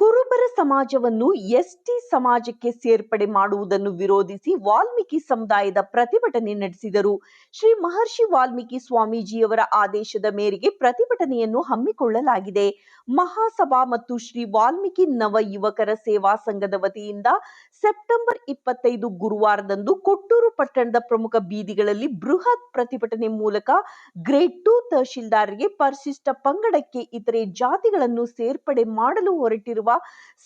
ಕುರುಬರ ಸಮಾಜವನ್ನು ಎಸ್ಟಿ ಸಮಾಜಕ್ಕೆ ಸೇರ್ಪಡೆ ಮಾಡುವುದನ್ನು ವಿರೋಧಿಸಿ ವಾಲ್ಮೀಕಿ ಸಮುದಾಯದ ಪ್ರತಿಭಟನೆ ನಡೆಸಿದರು. ಶ್ರೀ ಮಹರ್ಷಿ ವಾಲ್ಮೀಕಿ ಸ್ವಾಮೀಜಿಯವರ ಆದೇಶದ ಮೇರೆಗೆ ಪ್ರತಿಭಟನೆಯನ್ನು ಹಮ್ಮಿಕೊಳ್ಳಲಾಗಿದೆ. ಮಹಾಸಭಾ ಮತ್ತು ಶ್ರೀ ವಾಲ್ಮೀಕಿ ನವ ಯುವಕರ ಸೇವಾ ಸಂಘದ ವತಿಯಿಂದ ಸೆಪ್ಟೆಂಬರ್ ಇಪ್ಪತ್ತೈದು ಗುರುವಾರದಂದು ಕೊಟ್ಟೂರು ಪಟ್ಟಣದ ಪ್ರಮುಖ ಬೀದಿಗಳಲ್ಲಿ ಬೃಹತ್ ಪ್ರತಿಭಟನೆ ಮೂಲಕ ಗ್ರೇಡ್ ಟು ತಹಶೀಲ್ದಾರ್ಗೆ ಪರಿಶಿಷ್ಟ ಪಂಗಡಕ್ಕೆ ಇತರೆ ಜಾತಿಗಳನ್ನು ಸೇರ್ಪಡೆ ಮಾಡಲು ಹೊರಟಿರುವ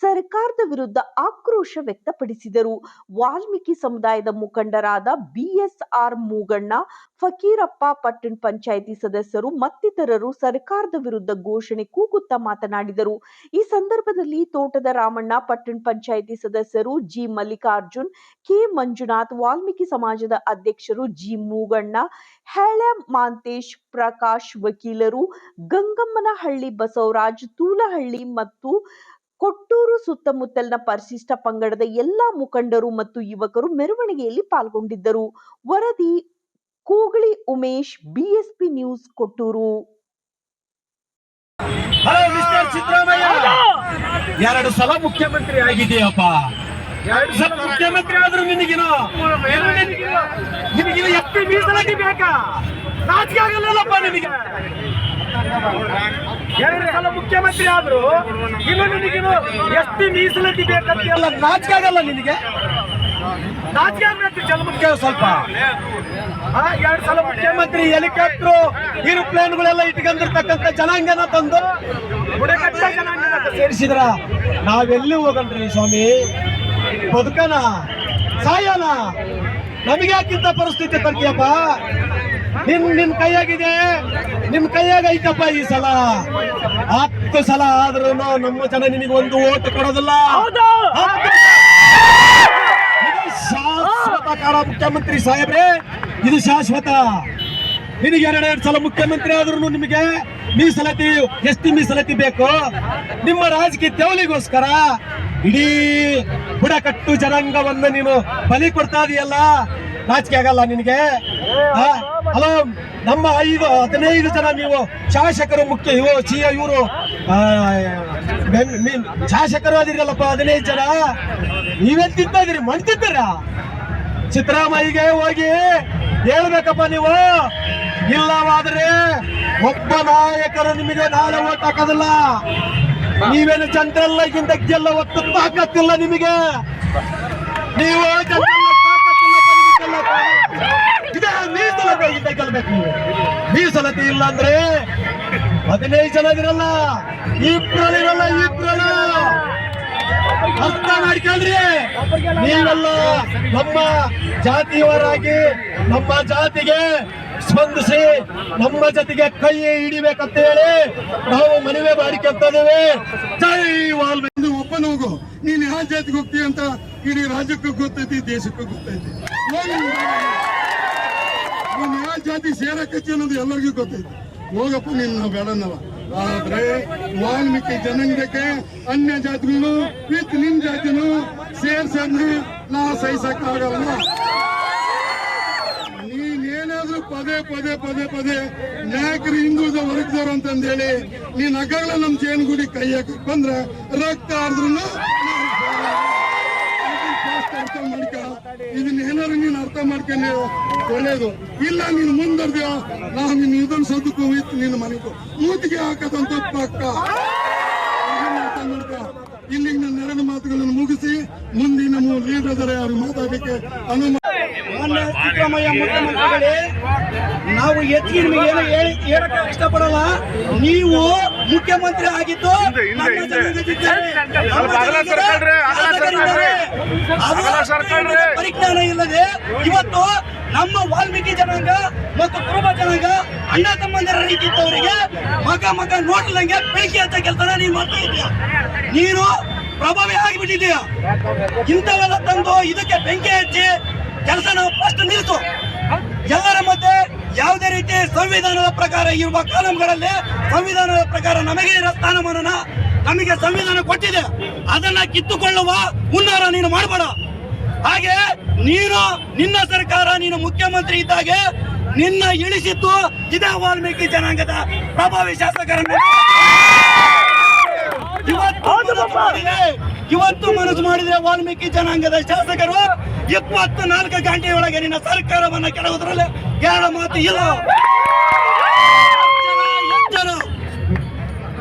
ಸರ್ಕಾರದ ವಿರುದ್ಧ ಆಕ್ರೋಶ ವ್ಯಕ್ತಪಡಿಸಿದರು. ವಾಲ್ಮೀಕಿ ಸಮುದಾಯದ ಮುಖಂಡರಾದ ಬಿಎಸ್ಆರ್ ಮೂಗಣ್ಣ, ಫಕೀರಪ್ಪ ಪಟ್ಟಣ ಪಂಚಾಯಿತಿ ಸದಸ್ಯರು ಮತ್ತಿತರರು ಸರ್ಕಾರದ ವಿರುದ್ಧ ಘೋಷಣೆ ಕೂಗುತ್ತಾ ಮಾತನಾಡಿದರು. ಈ ಸಂದರ್ಭದಲ್ಲಿ ತೋಟದ ರಾಮಣ್ಣ, ಪಟ್ಟಣ ಪಂಚಾಯಿತಿ ಸದಸ್ಯರು ಜಿ ಮಲ್ಲಿಕಾರ್ಜುನ್, ಕೆ ಮಂಜುನಾಥ್, ವಾಲ್ಮೀಕಿ ಸಮಾಜದ ಅಧ್ಯಕ್ಷರು ಜಿ ಮೂಗಣ್ಣ, ಹೆಳೆ ಮಾಂತೇಶ್ ಪ್ರಕಾಶ್ ವಕೀಲರು, ಗಂಗಮ್ಮನಹಳ್ಳಿ ಬಸವರಾಜ್, ತೂಲಹಳ್ಳಿ ಮತ್ತು ಕೊಟ್ಟೂರು ಸುತ್ತಮುತ್ತಲಿನ ಪರಿಶಿಷ್ಟ ಪಂಗಡದ ಎಲ್ಲಾ ಮುಖಂಡರು ಮತ್ತು ಯುವಕರು ಮೆರವಣಿಗೆಯಲ್ಲಿ ಪಾಲ್ಗೊಂಡಿದ್ದರು. ವರದಿ Koogali Umesh BSP news Kotturu. Hello mister Siddaramaiah. ಎರಡು ಸಲ ಮುಖ್ಯಮಂತ್ರಿ ಆಗಿದೆಯಪ್ಪ ಎರಡು ಸಲ ಮುಖ್ಯಮಂತ್ರಿ ಆದ್ರೂ ನಿನಗಿನ ನಿನಗಿನ ಎಷ್ಟು ಮೀಸಲಾತಿ ಬೇಕಾ? ನಾಚಿಕೆ ಆಗಲ್ಲಪ್ಪ ನಿನಗೆ. ಎರಡು ಸಲ ಮುಖ್ಯಮಂತ್ರಿ ಆದ್ರು ಇನ್ನು ನಿನಗಿನ ಎಷ್ಟು ಮೀಸಲಾತಿ ಬೇಕಂತ ನಾಚಿಕೆ ಆಗಲ್ಲ ನಿನಗೆ? ನಾಚಿಕೆ ಆಗ್ಬೇಕು ಜನ್ಮಕ್ಕೆ ಸ್ವಲ್ಪ. ಎರಡು ಸಲ ಮುಖ್ಯಮಂತ್ರಿ ಹೆಲಿಕಾಪ್ಟರ್, ಏರೋಪ್ಲೇನ್ಗಳೆಲ್ಲ ಇಟ್ಕೊಂಡಿರ್ತಕ್ಕಂಥ ಜನಾಂಗನ ತಂದು ಬುಡಕಟ್ಟ ಜನಾಂಗನ ಸೇರಿಸಿದ್ರ. ನಾವೆಲ್ಲಿ ಹೋಗಲ್ರಿ ಸ್ವಾಮಿ? ಬದುಕನ, ಸಾಯನ? ನಮಗೆ ಯಾಕಿಂತ ಪರಿಸ್ಥಿತಿ ತರ್ತೀಯಪ್ಪ? ನಿನ್ ನಿಮ್ ಕೈಯಾಗಿದೆ. ನಿಮ್ ಕೈಯಾಗ ಐತಪ್ಪ ಈ ಸಲ. ಹತ್ತು ಸಲ ಆದ್ರೂ ನಮ್ಮ ಜನ ನಿಮಗೆ ಒಂದು ಓಟ್ ಕೊಡೋದಿಲ್ಲ. ಶಾಶ್ವತ ಕಾಲ ಮುಖ್ಯಮಂತ್ರಿ ಸಾಹೇಬ್ರೆ ಇದು ಶಾಶ್ವತ. ನಿನಗೆ ಎರಡೆರಡು ಸಲ ಮುಖ್ಯಮಂತ್ರಿ ಆದ್ರೂ ನಿಮಗೆ ಮೀಸಲಾತಿ ಎಷ್ಟು ಮೀಸಲಾತಿ ಬೇಕು? ನಿಮ್ಮ ರಾಜಕೀಯ ತೆವಲಿಗೋಸ್ಕರ ಇಡೀ ಬುಡಕಟ್ಟು ಜನಾಂಗವನ್ನು ನೀನು ಬಲಿ ಕೊಡ್ತಾ ಇದೆಯಲ್ಲ. ನಾಚಿಕೆ ಆಗಲ್ಲ ನಿನಗೆ? ಹಲೋ ನಮ್ಮ ಐದು ಹದಿನೈದು ಜನ ನೀವು ಶಾಸಕರು ಮುಖ್ಯ ಇವು ಸಿ ಇವರು ಶಾಸಕರು ಆದಿರಲ್ಲಪ್ಪ ಹದಿನೈದು ಜನ? ನೀವೇನ್ ತಿಂತಾ ಇದೀರಿ ಮಣ್ ತಿಂತೀರಾ ಸಿದ್ದರಾಮಯ್ಯಗೆ ಹೋಗಿ ಹೇಳ್ಬೇಕಪ್ಪ ನೀವು. ಇಲ್ಲವಾದ್ರೆ ಒಬ್ಬ ನಾಯಕರು ನಿಮಗೆ ನಾಳೆ ಓಟ್ ಹಾಕೋದಿಲ್ಲ. ನೀವೇನು ಜನರೆಲ್ಲ ಹಿಂದಕ್ಕೆಲ್ಲ ಗೆಲ್ಲ ಒತ್ತು ತಾಕತ್ತಿಲ್ಲ ನಿಮಗೆ? ನೀವು ಇದೇ ಮೀಸಲಾತಿ ಇಂದ ಗೆಲ್ಬೇಕು ನೀವು ಮೀಸಲಾತಿ ಇಲ್ಲ ಅಂದ್ರೆ ಹದಿನೈದು ಜನ ಇರಲ್ಲ ಇಬ್ರಲ್ಲಿರಲ್ಲ ಇಬ್ರಲ್ಲ ಅರ್ಥ ಮಾಡ್ಕೊಳ್ರಿ ನೀವೆಲ್ಲ ನಮ್ಮ ಜಾತಿಯವರಾಗಿ ನಮ್ಮ ಜಾತಿಗೆ ಸ್ಪಂದಿಸಿ ನಮ್ಮ ಜೊತೆಗೆ ಕೈ ಹಿಡಿಬೇಕಂತ ಹೇಳಿ ನಾವು ಮನವಿ ಮಾಡಿಕೊಳ್ತಾ ಇದ್ದೇವೆ ಜೈ ವಾಲ್ಮೀಕಿ ಒಬ್ಬನೂಗು ನೀನು ಯಾವ ಜಾತಿಗೆ ಹೋಗ್ತೀಯ ಅಂತ ಇಡೀ ರಾಜ್ಯಕ್ಕೂ ಗೊತ್ತೈತಿ ದೇಶಕ್ಕೂ ಗೊತ್ತೈತಿ ಯಾವ ಜಾತಿ ಸೇರಕತ್ತಿ ಅನ್ನೋದು ಎಲ್ಲರಿಗೂ ಗೊತ್ತೈತಿ. ಹೋಗಪ್ಪ ನೀನ್ ನಾವು ಬೇಡನ್ನಲ್ಲ ಆದ್ರೆ ವಾಲ್ಮೀಕಿ ಜನಾಂಗಕ್ಕೆ ಅನ್ಯ ಜಾತಿಗಳು, ವಿತ್ ನಿಮ್ ಜಾತಿನು ಸೇರ್ಸಂದ್ರೆ ನಾ ಸಹಿಸಕ್ ಆಗಲ್ಲ ನೀನೇನಾದ್ರೂ ಪದೇ ಪದೇ ಪದೇ ಪದೇ ನಾಯಕರು ಹಿಂದುಳಿದ ವರ್ಗದವ್ರು ಅಂತಂದೇಳಿ ನೀನ್ ಅಗ್ಗಳ ನಮ್ ಜೇನುಗುಡಿ ಕೈ ಹಾಕಕ್ ಬಂದ್ರೆ ರಕ್ತ ಆದ್ರೂ ಅರ್ಥ ಮಾಡ್ಕ ಇದನ್ನ ಏನಾದ್ರು ನೀನ್ ಅರ್ಥ ಮಾಡ್ಕೊಂಡು ಒಳ್ಳೇದು. ಇಲ್ಲ, ನೀನ್ ನಾನು ನಿನ್ ಇದನ್ನ ಸದಕ್ಕೂ ಹೋಯ್ತು ನಿನ್ನ ಮನೆಗೆ. ಮೂತಿಗೆ ಹಾಕದಂತ ಪಕ್ಕ ಇಲ್ಲಿಗೆ ನನ್ನ ಎರಡು ಮಾತುಗಳನ್ನು ಮುಗಿಸಿ, ಮುಂದಿನ ಲೀಡರ್ ಇದ್ದಾರೆ ಅವ್ರು ಮಾತಾಡಲಿಕ್ಕೆ ಅನುಮತಿ ಸಿದ್ದರಾಮಯ್ಯ ಮುಖ್ಯಮಂತ್ರಿಗಳೇ, ನಾವು ಎತ್ತಿ ನಿಮಗೆ ಏನು ಹೇಳಿ ಹೇಳಕ್ಕೆ ಇಷ್ಟಪಡಲ್ಲ. ನೀವು ಮುಖ್ಯಮಂತ್ರಿ ಆಗಿದ್ದು ಪರಿಜ್ಞಾನ ಇಲ್ಲದೆ ಇವತ್ತು ನಮ್ಮ ವಾಲ್ಮೀಕಿ ಜನಾಂಗ ಮತ್ತು ಕುರುಬ ಜನಾಂಗ ಅಣ್ಣ ತಮ್ಮಂದಿರ ರೀತಿಯವರಿಗೆ ಮಗ ಮಗ ನೋಡ್ಲಂಗೆ ಬೆಂಕಿ ಅಂತ ಕೆಲಸನ ನೀನ್ ಮಾಡ್ತಾ ಇದೀಯ ನೀನು ಪ್ರಭಾವಿ ಆಗಿಬಿಟ್ಟಿದೀಯ ಇಂಥವೆಲ್ಲ ತಂದು ಇದಕ್ಕೆ ಬೆಂಕಿ ಹಚ್ಚಿ ಕೆಲಸ ನಾವು ಫಸ್ಟ್ ನಿಲ್ಲಿಸು ಎಲ್ಲರ ಮಧ್ಯೆ ಯಾವುದೇ ರೀತಿ ಸಂವಿಧಾನದ ಪ್ರಕಾರ ಇರುವ ಕಾನೂನುಗಳಲ್ಲಿ ಸಂವಿಧಾನದ ಪ್ರಕಾರ ನಮಗೆ ಇರೋ ಸ್ಥಾನಮಾನ ನಮಗೆ ಸಂವಿಧಾನ ಕೊಟ್ಟಿದೆ. ಅದನ್ನ ಕಿತ್ತುಕೊಳ್ಳುವ ಹುನ್ನಾರ ನೀನು ಮಾಡಬೇಡ. ಹಾಗೆ ನೀನು ನಿನ್ನ ಸರ್ಕಾರ ನೀನು ಮುಖ್ಯಮಂತ್ರಿ ಇದ್ದಾಗೆ ನಿನ್ನ ಇಳಿಸಿತ್ತು ಇದೇ ವಾಲ್ಮೀಕಿ ಜನಾಂಗದ ಪ್ರಭಾವಿ ಶಾಸಕರನ್ನು ಇವತ್ತು ಮನಸ್ಸು ಮಾಡಿದ್ರೆ ಇವತ್ತು ಮನಸ್ಸು ಮಾಡಿದ್ರೆ ವಾಲ್ಮೀಕಿ ಜನಾಂಗದ ಶಾಸಕರು ಇಪ್ಪತ್ತು ನಾಲ್ಕು ಗಂಟೆಯೊಳಗೆ ನಿನ್ನ ಸರ್ಕಾರವನ್ನ ಕೆಡವುದ್ರಲ್ಲಿ ಯಾರ ಮಾತು ಇಲ್ಲ